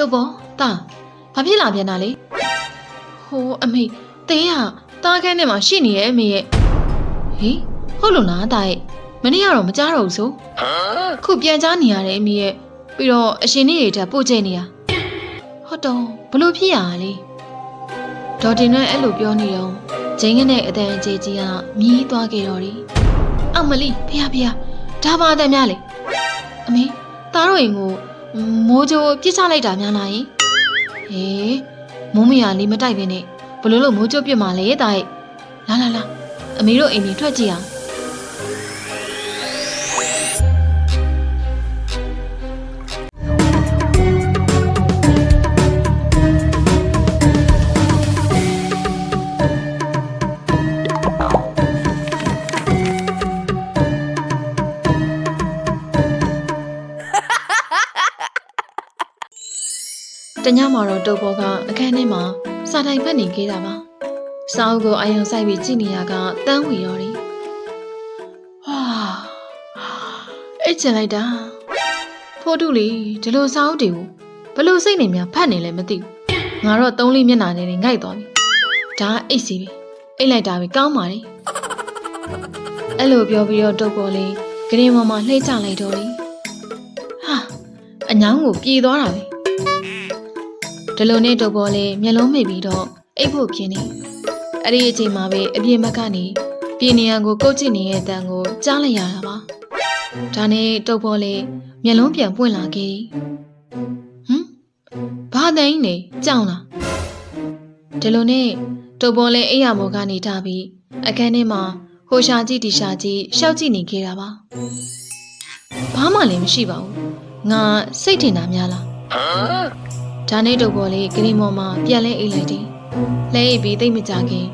တုတ်ပေါ်တာဘာဖြစ်လာပြန်တာလဲဟိုအမေတဲကတားခန်းထဲမှာရှိနေရဲ့အမေရဲ့ဟေးဟုတ်လို့လားတာရဲ့မနေ့ကတော့မကြားတော့ဘူးဆိုခုပြန်ကြားနေရတယ်အမေရဲ့ပြီးတော့အရှင်နေတွေတက်ပို့ကျနေရဟုတ်တော့ဘလို့ဖြစ်ရလဲဒေါ်တင်နဲ့အဲ့လိုပြောနေတော့ဂျင်းကနဲ့အတန်အကျေကြီးကမြည်သွားခဲ့တော့တယ်အောက်မလီဖះဖះဒါပါတဲ့များလေအမေသားတို့ရင်ကို မိုးကြိုးပြစ်ချလိုက်တာများလားယင်ဟေးမိုးမရလေးမတိုက်ပဲနဲ့ဘလို့လို့မိုးကြိုးပြစ်มาလဲတာရဲ့လာလာလာအမေတို့အိမ်ကြီးထွက်ကြည့်အောင် ညမှာတော့တုပ်ဘောကအခန်းထဲမှာစာတိုင်ဖက်နေခဲ့တာပါ။စာအုပ်ကိုအာရုံစိုက်ပြီးကြည့်နေရကတန်းဝီရော်တယ်။ဟာအိတ်ချင်လိုက်တာ။ဖိုးတုလေဒီလိုစာအုပ်တွေကိုဘလို့စိတ်နေများဖတ်နေလဲမသိဘူး။ငါတော့သုံးလေးမျက်နှာနဲ့ငိုက်သွားပြီ။ဒါအိတ်စီပဲ။အိတ်လိုက်တာပဲကောင်းပါလေ။အဲ့လိုပြောပြီးတော့တုပ်ဘောလေးဂရင်ပေါ်မှာလှည့်ချလိုက်တော့တယ်။ဟာအညောင်းကိုပြေးသွားတာပဲ။ ဒီလိုနဲ့တော့ပေါ်လေမျက်လုံးမိပြီးတော့အိတ်ဖို့ပြင်းနေအဲ့ဒီအချိန်မှာပဲအပြင်ဘက်ကနေပြည်နေရန်ကိုကုတ်ကြည့်နေတဲ့အတန်ကိုကြားလိုက်ရတာပါဒါနဲ့တုပ်ပေါ်လေမျက်လုံးပြန်ပွင့်လာခဲ့ဟမ်ဘာတိုင်နေကြောင်လားဒီလိုနဲ့တုပ်ပေါ်လေအိမ်ရမောကနေထားပြီးအခန်းထဲမှာဟိုရှာကြည့်ဒီရှာကြည့်ရှောက်ကြည့်နေခဲ့တာပါဘာမှလည်းမရှိပါဘူးငါစိတ်ထင်တာများလား ဒါနဲ့တော့ပေါ်လေးဂရီမော်မှာပြန်လဲအိတ်လိုက်တယ်။လဲအိတ်ပြီးတိတ်မကြခင်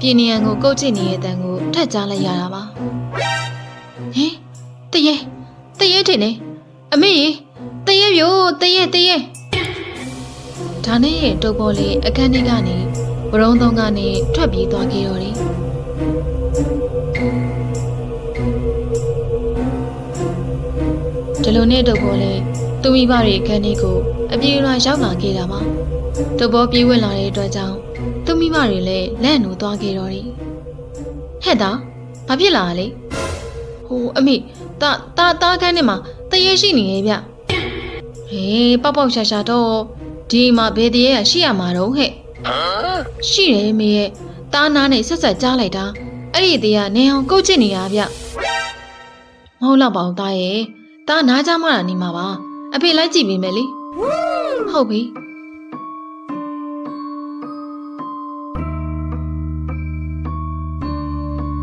ပြည်နေရန်ကိုကုတ်ချစ်နေတဲ့အတန်ကိုထက်ကြားလိုက်ရတာပါ။ဟင်တရေတရေထင်နေအမေရေတရေပြိုတရေတရေဒါနဲ့တော့ပေါ်လေးအခန်းထဲကနေဘရုံသုံးကနေထွက်ပြေးသွားခဲ့တော့တယ်ဒီလိုနဲ့တော့ပေါ်လေးသူမိဘတွေအခန်းထဲကို အပြေရွာရောက်လာခဲ့တာပါ။တဘောပြေးဝင်လာတဲ့အတွက်ကြောင့်သူမိမတွေလည်းလက်နိုးသွားခဲ့တော့တယ်။ဟဲ့တာဘာဖြစ်လာလဲ။ဟိုအမေတာတာတာခန်းထဲမှာတရေရှိနေရဲ့ဗျ။ဟေးပေါက်ပေါက်ရှာရှာတော့ဒီမှာဘယ်တရေရရှိရမှာတော့ဟဲ့။ရှိတယ်မေရဲ့တားနာနဲ့ဆက်ဆက်ကြားလိုက်တာအဲ့ဒီတရေကနေအောင်ကုတ်ချစ်နေရဗျ။မဟုတ်တော့ပါဘူးတားရဲ့တားနားကြမှတာနေမှာပါအဖေလိုက်ကြည့်ပေးမယ်လေ ဟုတ်ပြီ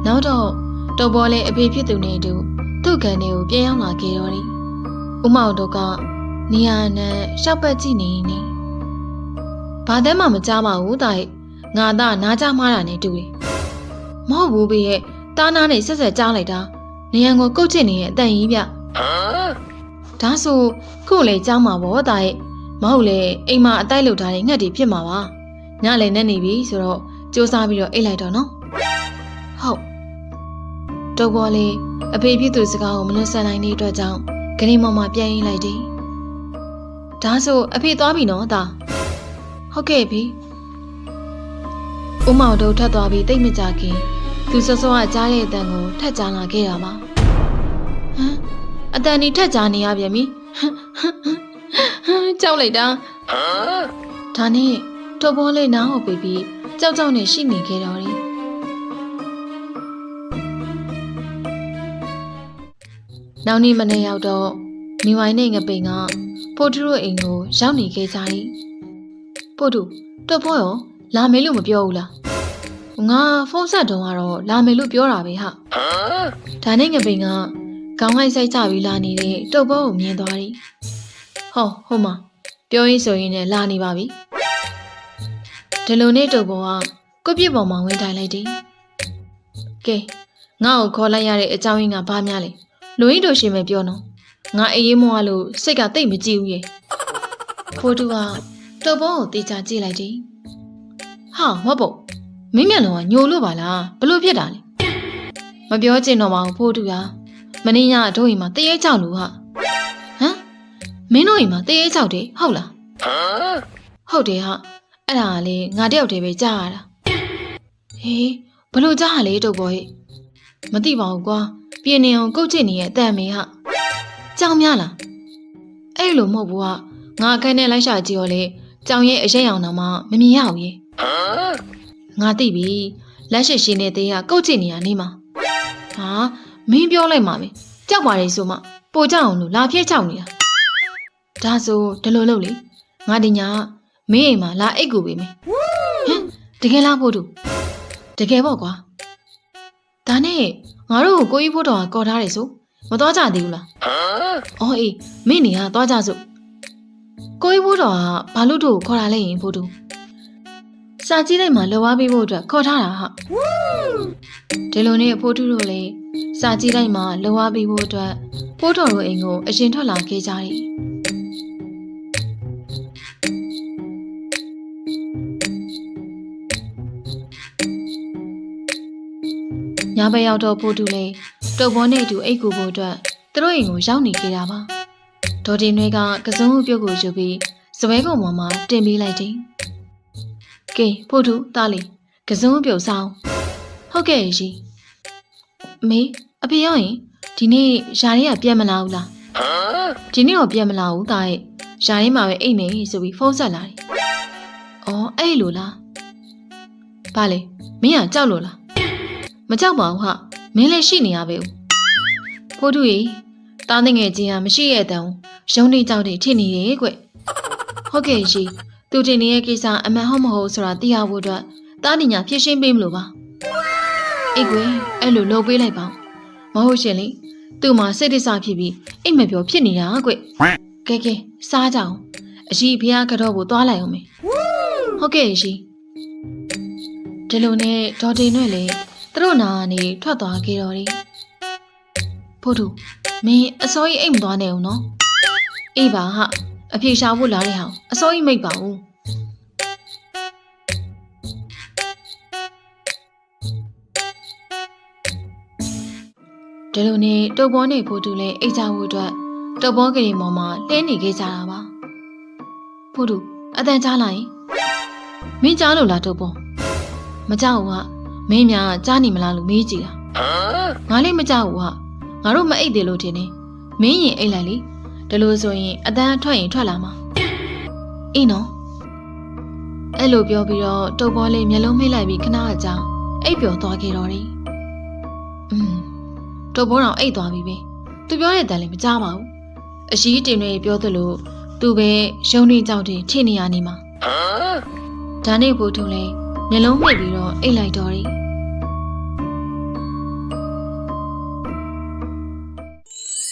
နောက်တော့တော်ပေါ်လေးအဖေဖြစ်သူနဲ့အတူသူ့ကန်တွေကိုပြန်ရောက်လာခဲ့တော့တယ်ဥမောင်တို့ကနေရာနဲ့ရှောက်ပတ်ကြည့်နေနေဘာသက်မှမကြားပါဘူးတာရဲ့ငါသားနားကြမှားတာနဲ့တူတယ်မဟုတ်ဘူးဘေးရဲ့တားနာနဲ့ဆက်ဆက်ကြားလိုက်တာနေရန်ကိုကုတ်ချစ်နေရဲ့အတန်ကြီးဗျ ဒါဆိုခု့လေကြားမှာဗောတာရဲ့မဟုတ်လေအိမ်မှာအတိုက်လုပ်ထားတဲ့ငှက်တွေဖြစ်မှာပါညလည်းနဲ့နေပြီဆိုတော့စူးစမ်းပြီးတော့အိတ်လိုက်တော့နော်ဟုတ်တုပ်ပေါ်လေးအဖေဖြစ်သူစကားကိုမလွတ်ဆက်နိုင်တဲ့အတွက်ကြောင့်ဂရီမောင်မပြန်ရင်လိုက်တယ်ဒါဆိုအဖေသွားပြီနော်တာဟုတ်ကဲ့ပြီဦးမောင်တို့ထပ်သွားပြီးတိတ်မကြခင်သူစောစောကကြားတဲ့အတန်ကိုထပ်ကြားလာခဲ့တာပါဟမ် အတန်ဒီထပ်ကြားနေရပြန်ပြီဟမ်ကြောက်လိုက်တာဒါနဲ့တော်ပေါ်လေးနားကိုပြီးပြီးကြောက်ကြောက်နဲ့ရှိနေခဲ့တော်တယ်နောက်နေ့မနေ့ရောက်တော့မိဝိုင်းနဲ့ငပိန်ကပို့တူတို့အိမ်ကိုရောက်နေခဲ့ကြတယ်ပို့တူတော်ပေါ်ရောလာမယ်လို့မပြောဘူးလားငါဖုန်းဆက်တုန်းကတော့လာမယ်လို့ပြောတာပဲဟာဒါနဲ့ငပိန်က ခေါင်းဟိုက်ဆိုင်ကြပြီးလာနေတဲ့တော်ပေါ်ကိုမြင်သွားတယ်ဟောဟုတ်မှာပြောရင်းဆိုရင်လည်းလာနေပါပြီဒီလိုနဲ့တော့ဘောကကိုပြစ်ပေါ်မှာဝင်ထိုင်လိုက်တယ်ကဲငါ့ကိုခေါ်လိုက်ရတဲ့အကြောင်းရင်းကဘာများလဲလူရင်းတို့ရှင်ပဲပြောနော်ငါအေးရေးမွားလို့စိတ်ကတိတ်မကြည့်ဘူးရေဖိုးတူကတော့ဘောကိုတေချာကြည့်လိုက်တယ်ဟာမဟုတ်ပေါ့မင်းမျက်လုံးကညိုလို့ပါလားဘလို့ဖြစ်တာလဲမပြောချင်တော့ပါဘူးဖိုးတူက မင်းညတို့အိမ်မှာတရေချောက်လို့ဟာဟမ်မင်းတို့အိမ်မှာတရေချောက်တယ်ဟုတ်လားဟုတ်တယ်ဟာအဲ့ဒါကလေငါတယောက်တည်းပဲကြားရတာဟေးဘလို့ကြားရလဲတုတ်ပေါ်ဟေ့မသိပါဘူးကွာပြင်းနေအောင်ကုတ်ချစ်နေရဲ့အတန်မေဟာကြောင်များလားအဲ့လိုမဟုတ်ဘူးဟာငါအခန်းထဲလိုက်ရှာကြည့်ရောလေကြောင်ရဲ့အရေးအောင်တော့မှမမြင်ရဘူးရေငါသိပြီလက်ရှိရှင်နေတဲ့ကကုတ်ချစ်နေရနေမှာဟာ မင်းပြောလိုက်မှာပဲကြောက်ပါလေဆိုမှပိုကြအောင်လို့လာပြည့်ချောက်နေတာဒါဆိုဒီလိုလုပ်လေငါဒီညာမင်းအိမ်မှာလာအိတ်ကူပေးမယ်ဟမ်တကယ်လားဖို့တူတကယ်ပေါ့ကွာဒါနဲ့ငါတို့ကိုကိုကြီးဖို့တော်ကကော်ထားတယ်ဆိုမသွားကြသေးဘူးလားအော်အေးမင်းနေကသွားကြစို့ကိုကြီးဖို့တော်ကဘာလို့တို့ကိုခေါ်တာလဲရင်ဖို့တူစာကြည့်လိုက်မှလောဝါးပေးဖို့အတွက်ခေါ်ထားတာဟာဒီလိုနဲ့ဖိုးတူတို့လည်း စာကြည့်လိုက်မှလောဝါးပေးဖို့အတွက်ဖိုးတော်တို့အိမ်ကိုအရင်ထွက်လာခဲ့ကြတယ်ညဘက်ရောက်တော့ဖိုးတူလည်းတုပ်ဘောနဲ့အတူအိတ်ကူဖို့အတွက်သူတို့အိမ်ကိုရောက်နေခဲ့တာပါဒေါ်တင်တွေကကစုံဦးပြုတ်ကိုယူပြီးစပွဲကုံပေါ်မှာတင်ပေးလိုက်တယ်ကဲဖိုးတူတားလီကစုံဦးပြုတ်ဆောင်ဟုတ်ကဲ့ရှင်မေ အဖေရောရင်ဒီနေ့ယာရီကပြန်မလာဘူးလားဒီနေ့တော့ပြန်မလာဘူးတာရဲ့ယာရီမှာပဲအိတ်နေဆိုပြီးဖုန်းဆက်လာတယ်အော်အဲ့လိုလားဘာလဲမင်းကကြောက်လို့လားမကြောက်ပါဘူးဟာမင်းလည်းရှိနေရပဲဦးဖိုးတူရေတားငယ်ချင်းကမရှိရဲ့တန်ရုံးနေကြောက်တယ်ထင်နေရဲ့ကွဟုတ်ကဲ့ရှင်သူတင်နေတဲ့ကိစ္စအမှန်ဟုတ်မဟုတ်ဆိုတာသိရဖို့အတွက်တားနေညာဖြည့်ရှင်းပေးမလို့ပါအေးကွယ်အဲ့လိုလုပ်ပေးလိုက်ပါ မဟုတ်ရှင်လေသူ့မှာစိတ်ဒိစဖြစ်ပြီးအိတ်မပြောဖြစ်နေတာကွကဲကဲစားကြအောင်အရှိဖះကတော့ကိုသွားလိုက်အောင်မေဟုတ်ကဲ့ရှင်ဒီလိုနဲ့ဒေါ်တင်နဲ့လေသူတို့နာကနေထွက်သွားခဲ့တော်တယ်ဖို့သူမင်းအစိုးရအိတ်မသွားနဲ့ဦးနော်အေးပါဟာအဖြေရှာဖို့လာတဲ့ဟောင်အစိုးရမိတ်ပါဦး ဒီလိုနဲ့တုပ်ဘောနဲ့ဖိုးတူလည်းအိတ်ကြဖို့အတွက်တုပ်ဘောကလေးပေါ်မှာလှင်းနေခဲ့ကြတာပါဖိုးတူအတန်ကြားလိုက်မင်းကြားလို့လားတုပ်ဘောမကြောက်ဘူးဟာမင်းများကြားနေမလားလို့မေးကြည့်တာငါလည်းမကြောက်ဘူးဟာငါတို့မအိတ်သေးလို့ထင်တယ်မင်းရင်အိတ်လိုက်လေဒါလို့ဆိုရင်အတန်းထွက်ရင်ထွက်လာမှာအေးနော်အဲ့လိုပြောပြီးတော့တုပ်ဘောလေးမျက်လုံးမိတ်လိုက်ပြီးခဏအကြာအိပ်ပျော်သွားခဲ့တော့တယ်อืม တုပ်ဘောတော်အိတ်သွားပြီပဲသူပြောတဲ့တန်လည်းမကြားပါဘူးအရှိတင်တွေပြောသလိုသူပဲရုံနေကြောက်တယ်ထင်နေရနေမှာဒါနဲ့ဘိုးထုံလည်းမျက်လုံးမိတ်ပြီးတော့အိတ်လိုက်တော့တယ်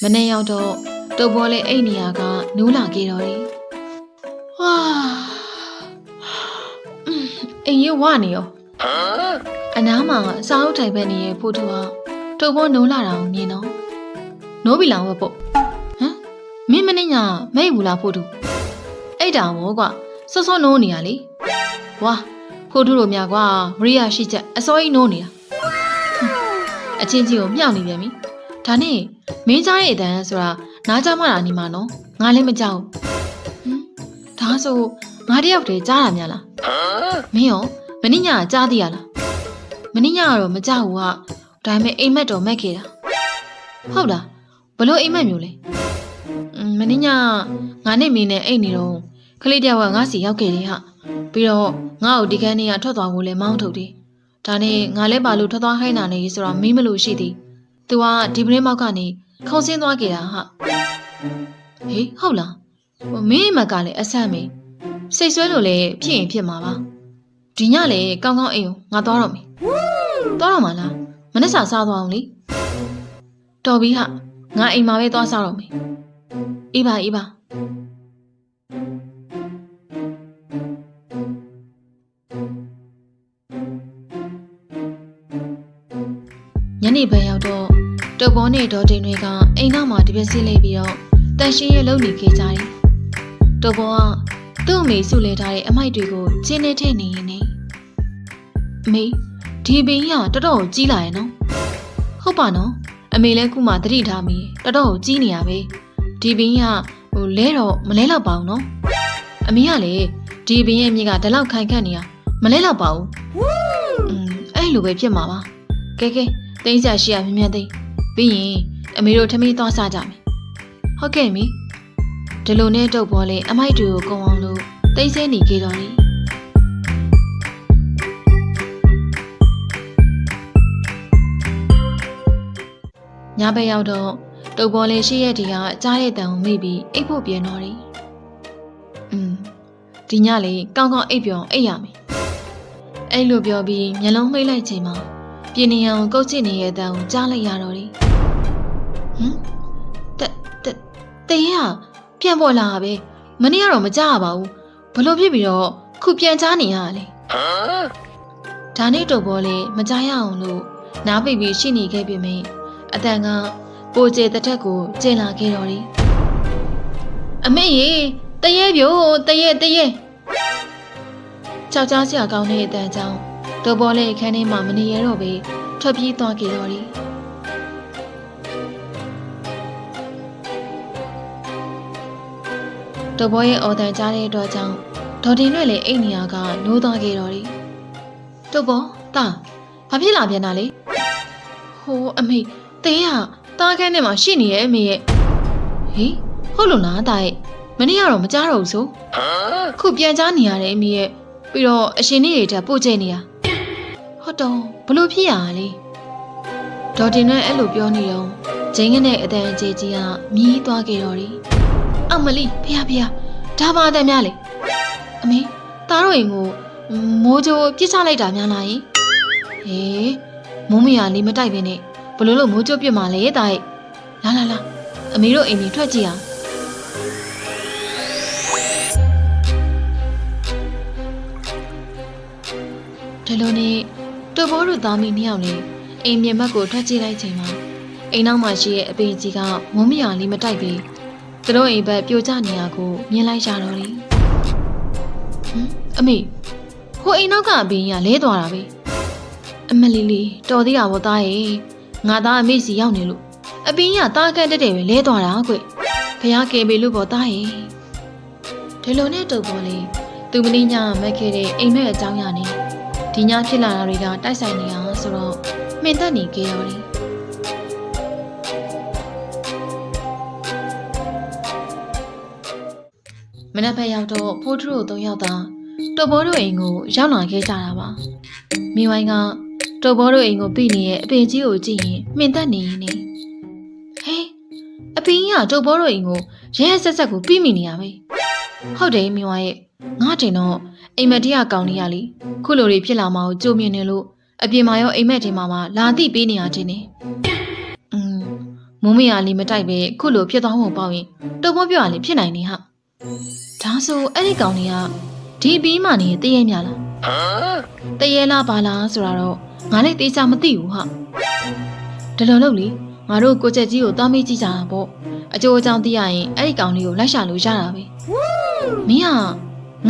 မနေ့ရောက်တော့တုပ်ဘောလေးအိတ်နေရကနူးလာခဲ့တော့တယ်ဝါအင်းအိမ်ရဝနေရောအနားမှာစားအုပ်ထိုင်ပဲနေရဲ့ဖိုးထုဟာ တုပ်ဘောနိုးလာတာကိုမြင်တော့နိုးပြီလားဝက်ပုတ်ဟမ်မင်းမနေ့ညမိတ်ဘူးလားဖိုးထုအဲ့တာဘောကွာစောစောနိုးနေရလေဝါဖိုးထုတို့မြကွာမရိယာရှိချက်အစောကြီးနိုးနေတာအချင်းချင်းကိုမြောက်နေပြန်ပြီဒါနဲ့မင်းကြားရဲ့အတန်းဆိုတာနားကြမတာနေမှာနော်ငါလည်းမကြောက်ဟမ်ဒါဆိုငါတယောက်တည်းကြားတာများလားမင်းရောမင်းညကြားသေးရလားမင်းညကတော့မကြောက်ဘူးက ဒါပေမဲ့အိမ်မက်တော့မက်ခဲ့တာဟုတ်လားဘလို့အိမ်မက်မျိုးလဲမင်းညငါနဲ့မင်းနဲ့အိတ်နေတော့ခလေးတယောက်ကငါစီရောက်ခဲ့တယ်ဟာပြီးတော့ငါ့ကိုဒီကန်းလေးကထွက်သွားဖို့လဲမောင်းထုတ်တယ်ဒါနဲ့ငါလည်းပါလို့ထွက်သွားခိုင်းတာနေဆိုတော့မင်းမလို့ရှိသေး။ तू ကဒီပရင်းမောက်ကနေခေါင်းဆင်းသွားကြတာဟာ။ဟေးဟုတ်လား။ဟိုမင်းမကလည်းအဆက်မေးစိတ်ဆွဲလို့လည်းဖြစ်ရင်ဖြစ်မှာပါ။ဒီညလည်းကောင်းကောင်းအိမ်ကိုငါသွားတော့မယ်။သွားတော့မှာလား။မ နေ့စာစားသွားအောင်လေ။တော်ပြီဟာငါအိမ်မှာပဲသွားစားတော့မယ်။အေးပါအေးပါညနေပိုင်းရောက်တော့တုပ်ပေါ်နဲ့ဒေါ်တင်တွေကအိမ်နောက်မှာတပြက်စီလိုက်ပြီးတော့တန်ရှင်းရဲ့လုံနေခဲ့ကြတယ်။တုပ်ပေါ်ကသူ့အမေစုလဲထားတဲ့အမိုက်တွေကိုကျင်းနေထည့်နေရင်နေ။အမေ ဒီဘင်းကတော်တော်ကြီးလာရဲ့နော်။ဟုတ်ပါနော်။အမေလည်းခုမှသတိထားမိတော်တော်ကြီးနေရပဲ။ဒီဘင်းကဟိုလဲတော့မလဲတော့ပါဘူးနော်။အမေကလေဒီဘင်းရဲ့မြေကဒီလောက်ခိုင်ခန့်နေတာမလဲတော့ပါဘူးอืมအဲ့လိုပဲဖြစ်မှာပါကဲကဲတိတ်ဆက်ရှိရမြင်မြန်သိပြီးရင်အမေတို့ထမင်းသွားစားကြမယ်ဟုတ်ကဲ့မိဒီလိုနဲ့တုတ်ပေါ်လေအမိုက်တွေကိုကုံအောင်လို့တိတ်ဆဲနေကြတော့လေ ညဘက်ရောက်တော့တုတ်ပေါ်လေရှိရဲ့ဒီကကြားတဲ့တန်ကိုမိပြီးအိတ်ဖို့ပြန်တော့တယ်อืมဒီညလေးကောင်းကောင်းအိပ်ပျော်အိပ်ရမယ်အဲ့လိုပြောပြီးမျက်လုံးမှိတ်လိုက်ချိန်မှာပြင်းနေအောင်ကုတ်ချစ်နေရဲ့တန်ကိုကြားလိုက်ရတော့တယ်ဟမ်တတတရေကပြန်ပေါ်လာတာပဲမနေ့ကတော့မကြားရပါဘူးဘလို့ဖြစ်ပြီးတော့ခုပြန်ကြားနေရတာလေဒါနဲ့တော့ဘောလေမကြားရအောင်လို့နားပိတ်ပြီးရှိနေခဲ့ပြီမင်း အတန်ကပိုကျဲတစ်ထက်ကိုကျင်လာခဲ့တော်တယ်အမေရေတရေပြို့တရေတရေကြောက်ကြားစရာကောင်းတဲ့အတန်ကြောင့်တော့ဘောလေအခန်းထဲမှာမနေရတော့ပဲထွက်ပြေးသွားခဲ့တော်တယ်တော့ဘောရဲ့အော်တန်ကြားတဲ့အတွက်ကြောင့်ဒေါ်တင်နဲ့လည်းအိတ်နေရကနိုးသွားခဲ့တော်တယ်တော့ဘောတာဘာဖြစ်လာပြန်တာလဲဟိုအမေ တဲကတားခန်းထဲမှာရှိနေရဲ့အမေရဲ့ဟေးဟုတ်လို့လားတာရဲ့မနေ့ကတော့မကြားတော့ဘူးဆိုခုပြန်ကြားနေရတယ်အမေရဲ့ပြီးတော့အရှင်နေရတဲ့ပို့ကျနေရဟုတ်တော့ဘလို့ဖြစ်ရလဲဒေါ်တင်နဲ့အဲ့လိုပြောနေတော့ဂျင်းကနဲ့အတန်အကျေကြီးကမြည်သွားခဲ့တော့တယ်အမလီဖះဖះဒါပါတဲ့များလေအမေတားတော့ရင်ကိုမိုးကြိုးပြစ်ချလိုက်တာများလားယင်ဟေးမုံမရလေးမတိုက်ပဲနဲ့ ဘလို့လို့မိုးကြိုးပြစ်မှလဲတာရဲ့လာလာလာအမေတို့အိမ်ကြီးထွက်ကြည့်အောင်ဒီလိုနဲ့တူဘောတို့သားမီးနှစ်ယောက်နဲ့အိမ်မြင်ဘက်ကိုထွက်ကြည့်လိုက်ချိန်မှာအိမ်နောက်မှာရှိတဲ့အပင်ကြီးကမုံမရလေးမတိုက်ပြီးသူတို့အိမ်ဘက်ပြိုကျနေရကိုမြင်လိုက်ရတော့တယ်ဟမ်အမေဟိုအိမ်နောက်ကအပင်ကြီးကလဲသွားတာပဲအမလီလီတော်သေးတာဗောသားရဲ့ ငါသားအမေစီရောက်နေလို့အပင်ကြီးကတားကန့်တက်တယ်ပဲလဲသွားတာကွဖះကေပေလို့ဗောသားရဲ့ဒီလိုနဲ့တုပ်ပေါ်လေသူမင်းညမက်ခဲ့တဲ့အိမ်မက်အကြောင်းရနေဒီညဖြစ်လာတာတွေကတိုက်ဆိုင်နေအောင်ဆိုတော့မှင်သက်နေကြရောတယ်မနက်ဖက်ရောက်တော့ဖိုးထူတို့သုံးယောက်သာတုပ်ဘောတို့အိမ်ကိုရောက်လာခဲ့ကြတာပါမိဝိုင်းက တုပ်ဘောတို့အိမ်ကိုပြိနေရဲ့အပင်ကြီးကိုကြည့်ရင်မှင်သက်နေရင်နေဟေးအပင်ကြီးကတုပ်ဘောတို့အိမ်ကိုရဲရဲဆက်ဆက်ကိုပြိမိနေရပဲဟုတ်တယ်မိဝိုင်းရဲ့ငါတင်တော့အိမ်မက်တရကောင်းနေရလीခုလိုတွေဖြစ်လာမှာကိုကြိုမြင်နေလို့အပြင်မှာရောအိမ်မက်တင်မှာမှာလာတိပေးနေရခြင်းနေอืมမုံမရလေးမတိုက်ပဲခုလိုဖြစ်သွားဖို့ပေါ့ရင်တုပ်ဘောပြောရလေးဖြစ်နိုင်နေဟာဒါဆိုအဲ့ဒီကောင်တွေကဒီအပြီးမှနေတည့်ရဲမြလားတည့်ရဲလားပါလားဆိုတာတော့ ငါလည်းတေချာမသိဘူးဟာဒီလိုလုပ်လေငါတို့ကိုချက်ကြီးကိုသွားမေးကြည့်ကြတာပေါ့အကျိုးအကြောင်းသိရရင်အဲ့ဒီကောင်လေးကိုလိုက်ရှာလို့ရတာပဲမင်းက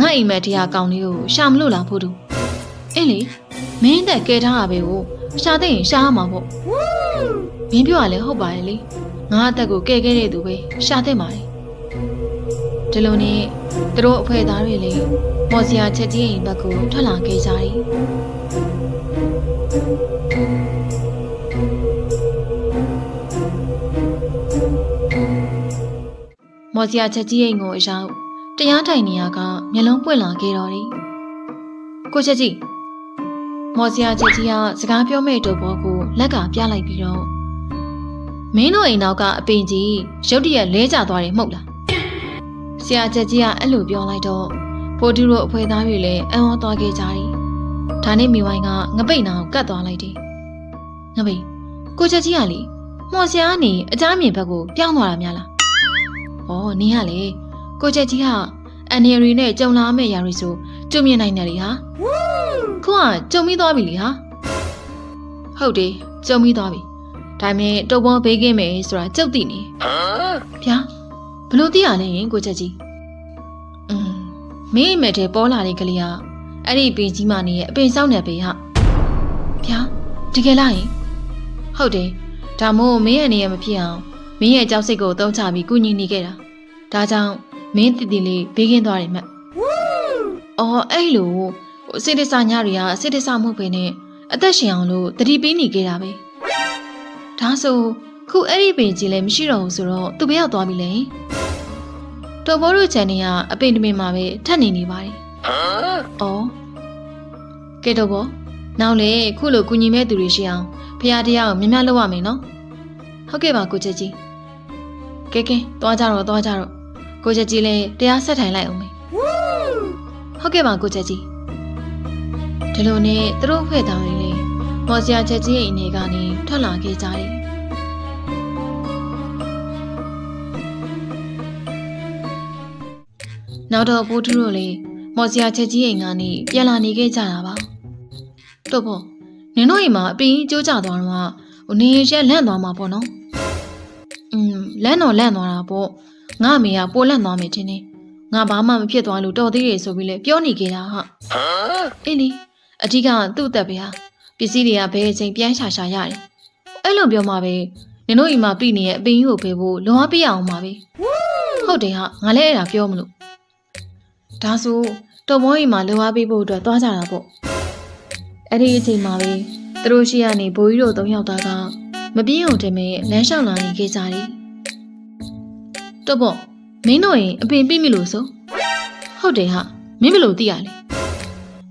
ငါအိမ်မက်တရားကောင်လေးကိုရှာမလို့လားဖို့တူအေးလေမင်းတက်ကဲထားတာပဲကိုရှာတဲ့ရင်ရှာရမှာပေါ့မင်းပြောရလဲဟုတ်ပါရဲ့လေငါအသက်ကိုကဲခဲ့တဲ့သူပဲရှာတဲ့မှာလေဒီလိုနဲ့သူတို့အဖွဲသားတွေလည်းမော်စီယာချက်ကြီးအိမ်ဘက်ကိုထွက်လာခဲ့ကြတယ် မော်စီယာချက်ကြီးအိမ်ကိုအရောက်တရားထိုင်နေရကမျက်လုံးပွင့်လာခဲ့တော့တယ်ကိုချက်ကြီးမော်စီယာချက်ကြီးကစကားပြောမဲ့တို့ဘောကိုလက်ကပြလိုက်ပြီးတော့မင်းတို့အိမ်နောက်ကအပင်ကြီးရုတ်တရက်လဲကျသွားတယ်မဟုတ်လားဆရာချက်ကြီးကအဲ့လိုပြောလိုက်တော့ဖိုတူတို့အဖွဲသားတွေလည်းအံ့ဩသွားခဲ့ကြတယ် ဒါနဲ့မိဝိုင်းကငပိတ်နာကိုကတ်သွားလိုက်တယ်ငပိတ်ကိုချက်ကြီးကလေမော်စီယာကနေအကြမ်းမြင်ဘက်ကိုပြောင်းသွားတာများလားဩနင်းကလေကိုချက်ကြီးကအန်နီရီနဲ့ကြုံလာမယ့်ຢာတွေဆိုကြုံမြင်နိုင်တယ်လေဟာခုကကြုံပြီးသွားပြီလေဟာဟုတ်တယ်ကြုံပြီးသွားပြီဒါပေမဲ့တုပ်ပေါ်ဘေးကင်းမယ်ဆိုတာကြုတ်သိနေဗျာဘလို့သိရလဲရင်ကိုချက်ကြီးอืมမင်းအိမ်မက်ထဲပေါ်လာတဲ့ကလေးက အဲ့ဒီပင်ကြီးမနေရဲ့အပင်ဆောင်နေပေဟာဗျာတကယ်လားယင်ဟုတ်တယ်ဒါမို့မင်းရဲ့နေရမဖြစ်အောင်မင်းရဲ့ကြောက်စိတ်ကိုတုံးချပြီးကုညီနေခဲ့တာဒါကြောင့်မင်းတည်တည်လေးဘေးကင်းသွားတယ်မှတ်အော်အဲ့လိုဟိုစိတ်တဆညတွေကစိတ်တဆမဟုတ်ပဲနဲ့အသက်ရှင်အောင်လို့တတိပေးနေခဲ့တာပဲဒါဆိုခုအဲ့ဒီပင်ကြီးလည်းမရှိတော့ဘူးဆိုတော့သူဘယ်ရောက်သွားပြီလဲတော်ဘောတို့ချန်နေကအပင်တမင်မှာပဲထပ်နေနေပါတယ် အော်ကဲတော့ဘောနောက်လေခုလိုကုညီမဲ့သူတွေရှိအောင်ဖះတရားကိုမြင်မြလုပ်ရမယ်နော်ဟုတ်ကဲ့ပါကိုချက်ကြီးကဲကဲသွားကြတော့သွားကြတော့ကိုချက်ကြီးလည်းတရားဆက်ထိုင်လိုက်အောင်မေဟုတ်ကဲ့ပါကိုချက်ကြီးဒီလိုနဲ့သူတို့ဖွဲ့သားတွေလေမော်စရာချက်ကြီးရဲ့အနေကနေထွက်လာခဲ့ကြတယ်နောက်တော့ပိုးထူးတို့လေ မော်စရာချက်ကြီးအိမ်ကနေပြန်လာနေခဲ့ကြတာပါတော့ပေါ့နင်တို့အိမ်မှာအပင်ကြီးကျိုးကျသွားတော့ဟိုနေရက်လန့်သွားမှာပေါ့နော်อืมလန့်တော့လန့်သွားတာပေါ့ငါအမေကပိုလန့်သွားမယ်ထင်တယ်ငါဘာမှမဖြစ်သွားလို့တော်သေးတယ်ဆိုပြီးလေပြောနေခဲ့တာဟာအေးလီအထီးကသူ့အသက်ပဲဟာပစ္စည်းတွေကဘယ်အချိန်ပြန်ရှာရှာရတယ်အဲ့လိုပြောမှပဲနင်တို့အိမ်မှာပြည်နေရဲ့အပင်ကြီးကိုဖေးဖို့လွန်အားပေးရအောင်ပါပဲဟုတ်တယ်ဟာငါလည်းအဲ့ဒါပြောမလို့ ဒါဆိုတော်မောအိမ်မှာလုံအားပေးဖို့အတွက်သွားကြတာပေါ့အဲ့ဒီအချိန်မှာပဲသူတို့ရှိရနေဘိုးကြီးတို့သုံးယောက်သားကမပြင်းအောင်တင်မဲ့လမ်းလျှောက်လာနေခဲ့ကြတယ်တော့ပေါ့မင်းတို့ရင်အပင်ပြိမိလို့ဆိုဟုတ်တယ်ဟာမင်းဘယ်လိုသိရလဲ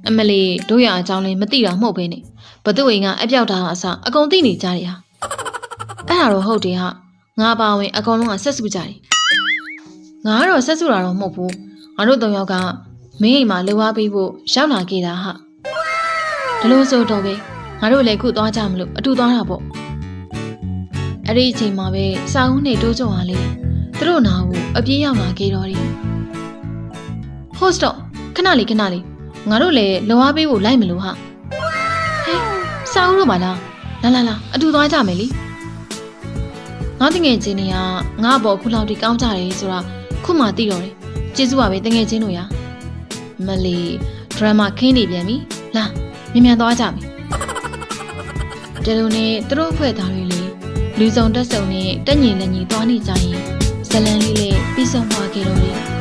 အမလီတို့ရအကြောင်းလေးမသိတာမဟုတ်ပဲနဲ့ဘသူအိမ်ကအပြောက်တာအစအကုန်သိနေကြတယ်ဟာအဲ့ဒါတော့ဟုတ်တယ်ဟာငါပါဝင်အကုန်လုံးကဆက်စုကြတယ်ငါကတော့ဆက်စုတာတော့မဟုတ်ဘူး ငါတို့သုံးယောက်ကမင်းအိမ်မှာလှူအားပေးဖို့ရောက်လာခဲ့တာဟာဒီလိုဆိုတော့ပဲငါတို့လည်းခုသွားကြမလို့အတူသွားတာပေါ့အဲ့ဒီအချိန်မှာပဲစာအုပ်နဲ့တိုးကြုံဟာလေသူတို့နာကိုအပြေးရောက်လာခဲ့တော့တယ်ဟိုစတော့ခဏလေးခဏလေးငါတို့လည်းလှူအားပေးဖို့လိုက်မလို့ဟာဟဲ့စာအုပ်တော့မလားလာလာလာအတူသွားကြမယ်လीငါတငယ်ချင်းတွေကငါ့ဘောခုလောက်ထိကောင်းကြတယ်ဆိုတာခုမှသိတော့တယ် ကျေးဇူးပါပဲတငယ်ချင်းတို့ရမလီဒရမာခင်းနေပြန်ပြီလာမြန်မြန်သွားကြမယ်ဒီလိုနဲ့သူတို့အဖွဲ့သားတွေလေလူစုံတက်စုံနဲ့တက်ညင်လက်ညီသွားနေကြရင်ဇလန်လေးလေးပြီးဆုံးသွားခဲ့တော့တယ်